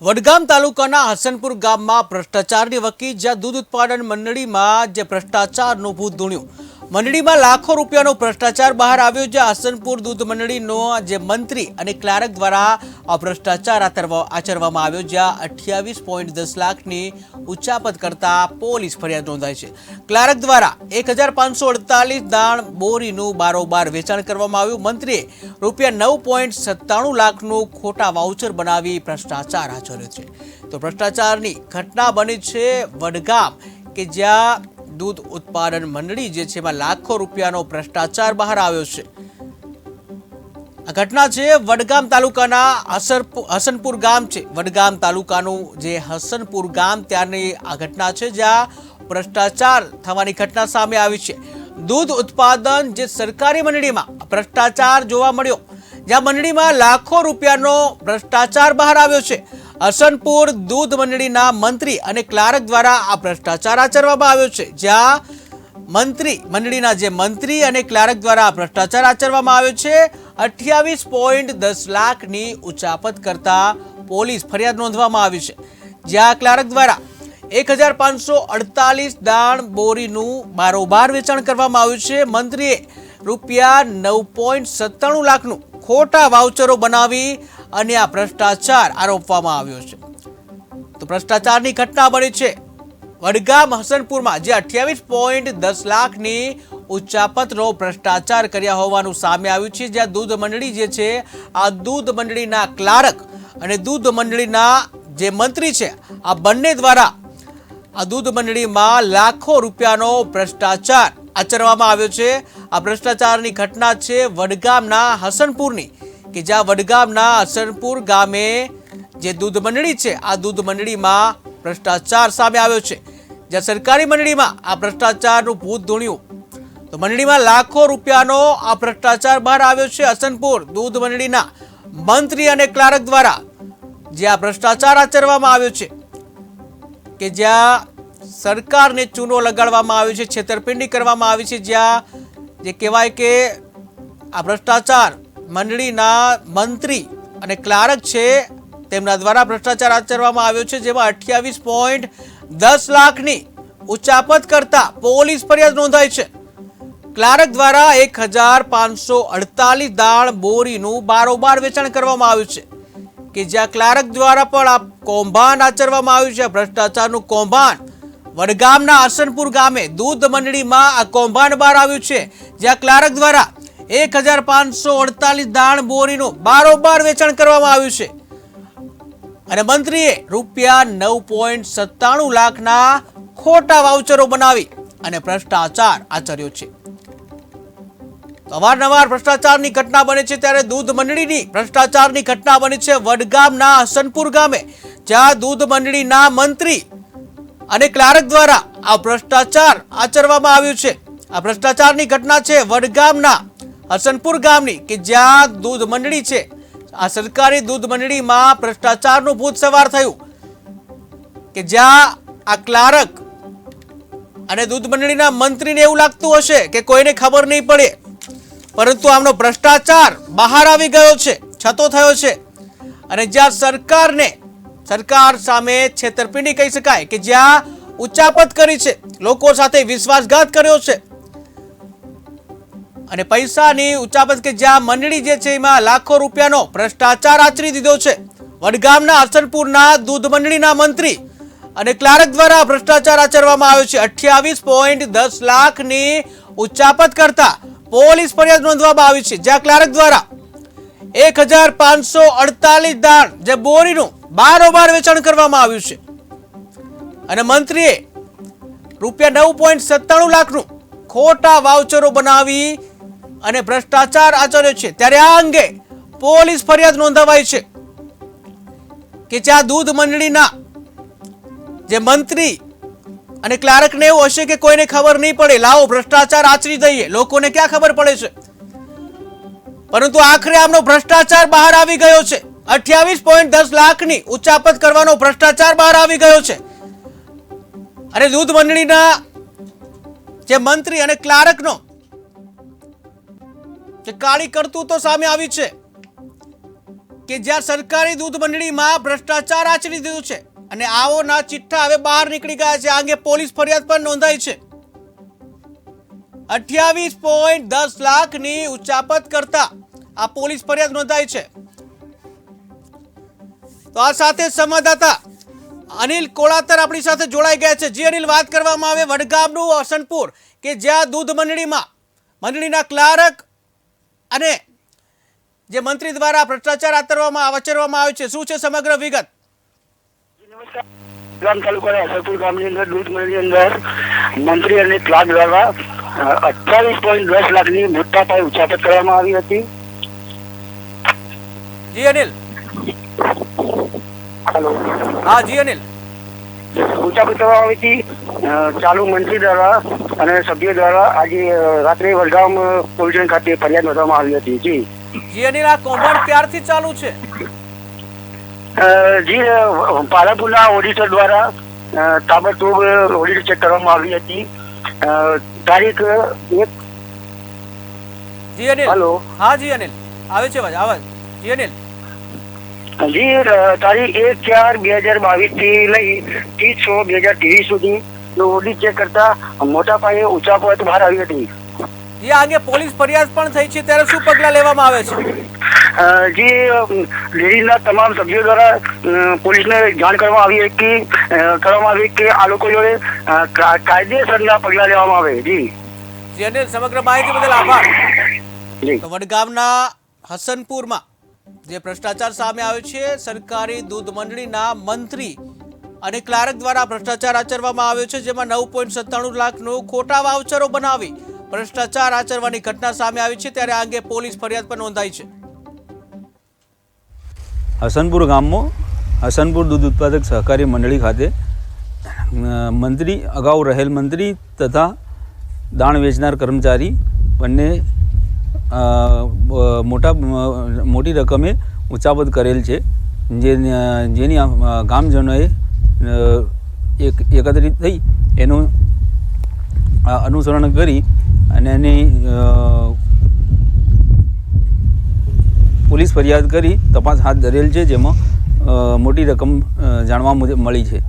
વડગામ તાલુકાના હસનપુર ગામમાં ભ્રષ્ટાચારની વકી જ્યાં દૂધ ઉત્પાદન મંડળીમાં જે ભ્રષ્ટાચારનું ભૂત ધૂણ્યું. મંડળીમાં લાખો રૂપિયાનો ભ્રષ્ટાચાર બહાર આવ્યો છે. હસનપુર દૂધ મંડળીનો જે મંત્રી અને ક્લાર્ક દ્વારા ભ્રષ્ટાચાર આચરવા- આચરવામાં આવ્યો, જ્યાં અઠ્યાવીસ પોઈન્ટ દસ લાખની ઉચ્ચાપત કરતા પોલીસ ફરિયાદ નોંધાઈ છે. ક્લાર્ક દ્વારા એક હજાર પાંચસો અડતાલીસ દાણ બોરીનું બારોબાર વેચાણ કરવામાં આવ્યું. મંત્રીએ રૂપિયા નવ પોઈન્ટ સત્તાણું લાખનું ખોટા વાઉચર બનાવી ભ્રષ્ટાચાર આચર્યો છે. તો ભ્રષ્ટાચારની ઘટના બની છે વડગામ, કે જ્યાં દૂધ ઉત્પાદન મંડળી, જે છે એમાં લાખો રૂપિયાનો ભ્રષ્ટાચાર બહાર આવ્યો છે. આ ઘટના છે વડગામ તાલુકાના હસર હસનપુર ગામ છે. વડગામ તાલુકાનું જે હસનપુર ગામ, ત્યાંની આ ઘટના છે, જ્યાં ભ્રષ્ટાચાર થવાની ઘટના સામે આવી છે. દૂધ ઉત્પાદન જે સરકારી મંડળીમાં ભ્રષ્ટાચાર જોવા મળ્યો, જ્યાં મંડળીમાં લાખો રૂપિયાનો ભ્રષ્ટાચાર બહાર આવ્યો છે. હસનપુર દૂધ મંડળીના મંત્રી અને ક્લાર્ક દ્વારા આ ભ્રષ્ટાચાર આચરવામાં આવ્યો છે. જ્યાં મંત્રી, મંડળીના જે મંત્રી અને ક્લાર્ક દ્વારા ભ્રષ્ટાચાર આચરવામાં આવ્યો છે, અઠ્યાવીસ પોઈન્ટ દસ લાખની ઉચાપત કરતા પોલીસ ફરિયાદ નોંધવામાં આવી છે. જ્યાં ક્લાર્ક દ્વારા એક હજાર પાંચસો અડતાલીસ દાણ બોરીનું બારોબાર વેચાણ કરવામાં આવ્યું છે. મંત્રીએ રૂપિયા નવ પોઈન્ટ સત્તાણું લાખનું ખોટા વાઉચરો બનાવી અને આ ભ્રષ્ટાચાર આરોપવામાં આવ્યો છે. તો ભ્રષ્ટાચારની ઘટના બની છે. વડગામ હસનપુરમાં જે અઠ્યાવીસ પોઈન્ટ દસ લાખની ઉચ્ચાપતનો ભ્રષ્ટાચાર કર્યા હોવાનું સામે આવ્યું છે. જ્યાં દૂધ મંડળી જે છે, આ દૂધ મંડળીના ક્લાર્ક અને દૂધ મંડળીના જે મંત્રી છે, આ બંને દ્વારા આ દૂધ મંડળીમાં લાખો રૂપિયાનો ભ્રષ્ટાચાર આચરવામાં આવ્યો છે. આ ભ્રષ્ટાચારની ઘટના છે વડગામના હસનપુરની. કે જ્યાં વડગામના હસનપુર ગામે જે દૂધ મંડળી છે, આ દૂધ મંડળીમાં ભ્રષ્ટાચાર સામે આવ્યો છે. જ્યાં સરકારી મંડળીમાં આ ભ્રષ્ટાચારનું ભૂત ધૂણ્યું. તો મંડળીમાં લાખો રૂપિયાનો આ ભ્રષ્ટાચાર બહાર આવ્યો છે હસનપુર દૂધ મંડળીના મંત્રી અને ક્લાર્ક દ્વારા, જે આ ભ્રષ્ટાચાર આચરવામાં આવ્યો છે. કે જ્યાં સરકારને ચૂનો લગાડવામાં આવ્યો છે, છેતરપિંડી કરવામાં આવી છે, જ્યાં જે કહેવાય કે આ ભ્રષ્ટાચાર મંડળીના મંત્રી અને ક્લાર્ક છે, તેમના દ્વારા ભ્રષ્ટાચાર આચરવામાં આવ્યો છે, જેમાં અઠ્યાવીસ પોઈન્ટ દસ લાખની ઉચાપત કરતા પોલીસ ફરિયાદ નોંધાઈ છે. ક્લાર્ક દ્વારા એક હજાર પાંચસો અડતાલીસ દાળ બોરીનું બારોબાર વેચાણ કરવામાં આવ્યું છે. કે જ્યાં ક્લાર્ક દ્વારા પણ આ કૌભાંડ આચરવામાં આવ્યું છે ભ્રષ્ટાચારનું કૌભાંડ, વડગામના હસનપુર ગામે દૂધ મંડળીમાં આ કૌભાંડ બહાર આવ્યું છે. જ્યાં ક્લાર્ક દ્વારા એક હજાર પાંચસો અડતાલીસ દાણ બોરીનું બારોબાર વેચાણ કરવામાં આવ્યું છે. અને મંત્રીએ રૂપિયા નવ પોઈન્ટ સત્તાણું લાખના ખોટા વાઉચરો બનાવી અને ભ્રષ્ટાચાર આચર્યો છે. અવારનવાર ભ્રષ્ટાચારની ઘટના બને છે ત્યારે દૂધ મંડળીની ભ્રષ્ટાચારની ઘટના બની છે વડગામના હસનપુર ગામે, જ્યાં દૂધ મંડળીના મંત્રી અને ક્લાર્ક દ્વારા આ ભ્રષ્ટાચાર આચરવામાં આવ્યું છે. આ ભ્રષ્ટાચારની ઘટના છે વડગામના હસનપુર ગામની કે જ્યાં દૂધ મંડળી છે. આ સરકારી દૂધ મંડળીમાં ભ્રષ્ટાચારનું ભૂત સવાર થયું. કે જ્યાં આ ક્લાર્ક અને દૂધ મંડળીના મંત્રીને એવું લાગતું હશે કે કોઈને ખબર નહીં પડે. પરંતુ આમનો ભ્રષ્ટાચાર બહાર આવી ગયો છે, છતો થયો છે. અને જ્યાં સરકારને, સરકાર સામે છેતરપિંડી કહી શકાય કે જ્યાં ઉચ્ચાપત કરી છે, લોકો સાથે વિશ્વાસઘાત કર્યો છે. અને પૈસાની ઉચાપત કે જ્યાં મંડળી જે છે એમાં લાખો રૂપિયાનો ભ્રષ્ટાચાર આચરી દીધો છે. વડગામના હસનપુરના દૂધ મંડળીના મંત્રી અને ક્લાર્ક દ્વારા ભ્રષ્ટાચાર આચરવામાં આવ્યો છે. અઠ્યાવીસ પોઈન્ટ દસ લાખની ઉચાપત કરતા પોલીસ ફરિયાદ નોંધવામાં આવી છે. જ્યાં ક્લાર્ક દ્વારા એક હજાર પાંચસો અડતાલીસ દાણ જે બોરીનું બારોબાર વેચાણ કરવામાં આવ્યું છે. અને મંત્રીએ રૂપિયા નવ પોઈન્ટ સત્તાણું લાખનું ખોટા વાઉચરો બનાવી અને ભ્રષ્ટાચાર આચર્યો છે. ત્યારે આ અંગે પોલીસ ફરિયાદ નોંધાવાઈ છે કે જ્યાં દૂધ મંડળીના જે મંત્રી અને ક્લાર્કને એવું હશે કે કોઈને ખબર નહીં પડે, લાવો ભ્રષ્ટાચાર આચરી દઈએ. લોકોને ક્યાં ખબર પડે છે? પરંતુ આખરે આમનો ભ્રષ્ટાચાર બહાર આવી ગયો છે. અઠ્યાવીસ પોઈન્ટ દસ લાખની ઉચ્ચાપત કરવાનો ભ્રષ્ટાચાર બહાર આવી ગયો છે. અને દૂધ મંડળીના જે મંત્રી અને ક્લાર્કનો જે કાળી કરતૂતો સામે આવી છે. કે જ્યાં સરકારી દૂધ મંડળીમાં ભ્રષ્ટાચાર આચરી દીધું છે અને આવોના ચિઠ્ઠા હવે બહાર નીકળી ગયા છે. આ અંગે પોલીસ ફરિયાદ પણ નોંધાઈ છે. અઠ્યાવીસ પોઈન્ટ દસ લાખની ઉચાપત કરતા આ પોલીસ ફરિયાદ નોંધાઈ છે. તો આ સાથે સંવાદદાતા અનિલ કોળાતર આપણી સાથે જોડાઈ ગયા છે. જે અનિલ, વાત કરવામાં આવે વડગામનું હસનપુર કે જ્યાં દૂધ મંડળીમાં, મંડળીના ક્લાર્ક અને જે મંત્રી દ્વારા ભ્રષ્ટાચાર આચરવામાં આચરવામાં આવે છે શું છે સમગ્ર વિગત? ગામ તાલુકાના અસરપુર ગામની અંદર દૂધ મળની અંદર મંત્રી અને ક્લાર્ક દ્વારા અઠ્યાવીસ પોઈન્ટ દસ લાખની મોટા પાયે ઉચાપત કરવામાં આવી હતી. જી અનિલ. હાલો. હા જી અનિલ. આવી હતી ચાલુ મંત્રી દ્વારા અને સભ્યો દ્વારા આજે રાત્રે વડગામ પોલીસ ખાતે ફરિયાદ નોંધવામાં આવી હતી. જી. જી અનિલ આ કૌભાંડ ક્યારથી ચાલુ છે? જી પાલનપુરના ઓડિટર દ્વારા તાબડતોબ ઓડિટ ચેક કરવામાં આવી હતી. તારીખ એક જી અનિલ. હેલો. હા જી અનિલ. આવે છે અવાજ આવાજ જી અનિલ. જી તારીખ એક ચાર બે હજાર બાવીસથી લઈ ત્રીસ છ બે હજાર ત્રેવીસ સુધી ઓડિટ ચેક કરતા મોટા પાયે ઉચાપત બહાર આવી હતી. જે આગે પોલીસ ફરિયાદ પણ થઈ છે ત્યારે શું પગલાં લેવામાં આવે છે? જે લેડીઝના તમામ સભ્યો દ્વારા પોલીસને જાણ કરવામાં આવી કે કરવામાં આવી કે આ લોકો જોડે કાયદેસરના પગલાં લેવામાં આવે. જી. જેને સમગ્ર માહિતી બદલ આભાર. વડગામના હસનપુરમાં જે ભ્રષ્ટાચાર સામે આવ્યો છે, સરકારી દૂધ મંડળીના મંત્રી અને ક્લાર્ક દ્વારા ભ્રષ્ટાચાર આચરવામાં આવ્યો છે, જેમાં નવ પોઈન્ટ સત્તાણું લાખનું ખોટા વાઉચરો બનાવી ભ્રષ્ટાચાર આચરવાની ઘટના સામે આવી છે, ત્યારે આ અંગે પોલીસ ફરિયાદ પણ નોંધાઈ છે. હસનપુર ગામમાં હસનપુર દૂધ ઉત્પાદક સહકારી મંડળી ખાતે મંત્રી, અગાઉ રહેલ મંત્રી તથા દાણ વેચનાર કર્મચારી બંને મોટા મોટી રકમે ઉચાપત કરેલ છે. જે જેની ગામજનોએ એક, એકત્રિત થઈ એનું અનુસરણ કરી અને એની પોલીસ ફરિયાદ કરી તપાસ હાથ ધરેલ છે, જેમાં મોટી રકમ જાણવા મળી છે.